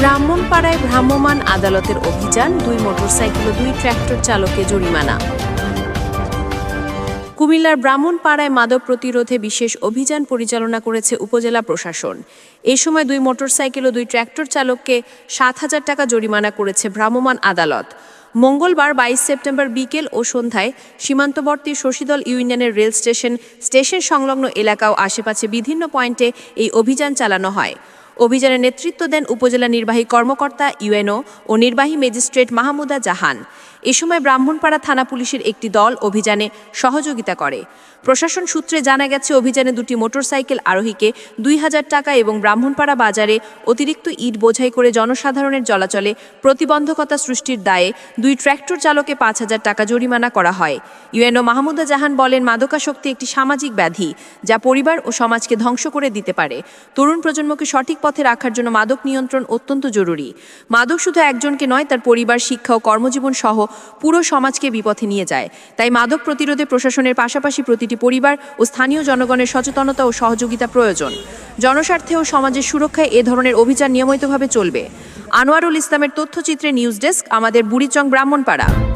ব্রাহ্মণপাড়ায় ভ্রাম্যমাণ আদালতের অভিযান, দুই মোটরসাইকেল দুই ট্র্যাক্টর চালককে জরিমানা। কুমিল্লার ব্রাহ্মণপাড়ায় মাদক প্রতিরোধে বিশেষ অভিযান পরিচালনা করেছে উপজেলা প্রশাসন। এ সময় দুই মোটরসাইকেল ও দুই ট্র্যাক্টর চালককে সাত হাজার টাকা জরিমানা করেছে ভ্রাম্যমাণ আদালত। মঙ্গলবার বাইশ সেপ্টেম্বর বিকেল ও সন্ধ্যায় সীমান্তবর্তী শশীদল ইউনিয়নের রেল স্টেশন স্টেশন সংলগ্ন এলাকা ও আশেপাশে বিভিন্ন পয়েন্টে এই অভিযান চালানো হয়। অভিযানে নেতৃত্ব দেন উপজেলা নির্বাহী কর্মকর্তা ইউএনও ও নির্বাহী ম্যাজিস্ট্রেট মাহমুদা জাহান। এ সময় ব্রাহ্মণপাড়া থানা পুলিশের একটি দল অভিযানে সহযোগিতা করে। প্রশাসন সূত্রে জানা গেছে, অভিযানে দুটি মোটরসাইকেল আরোহীকে দুই হাজার টাকা এবং ব্রাহ্মণপাড়া বাজারে অতিরিক্ত ইট বোঝাই করে জনসাধারণের চলাচলে প্রতিবন্ধকতা সৃষ্টির দায়ে দুই ট্র্যাক্টর চালকে পাঁচ হাজার টাকা জরিমানা করা হয়। ইউএনও মাহমুদা জাহান বলেন, মাদকাসক্তি একটি সামাজিক ব্যাধি যা পরিবার ও সমাজকে ধ্বংস করে দিতে পারে। তরুণ প্রজন্মকে সঠিক পথে রাখার জন্য মাদক নিয়ন্ত্রণ অত্যন্ত জরুরি। মাদক শুধু একজনকে নয়, তার পরিবার, শিক্ষা ও কর্মজীবন সহ পুরো সমাজকে বিপথে নিয়ে যায়। তাই মাদক প্রতিরোধে প্রশাসনের পাশাপাশি প্রতিটি পরিবার ও স্থানীয় জনগণের সচেতনতা ও সহযোগিতা প্রয়োজন। জনস্বার্থে ও সমাজের সুরক্ষায় এ ধরনের অভিযান নিয়মিতভাবে চলবে। আনোয়ারুল ইসলামের তথ্যচিত্রে নিউজ ডেস্ক, আমাদের বুড়িচং ব্রাহ্মণপাড়া।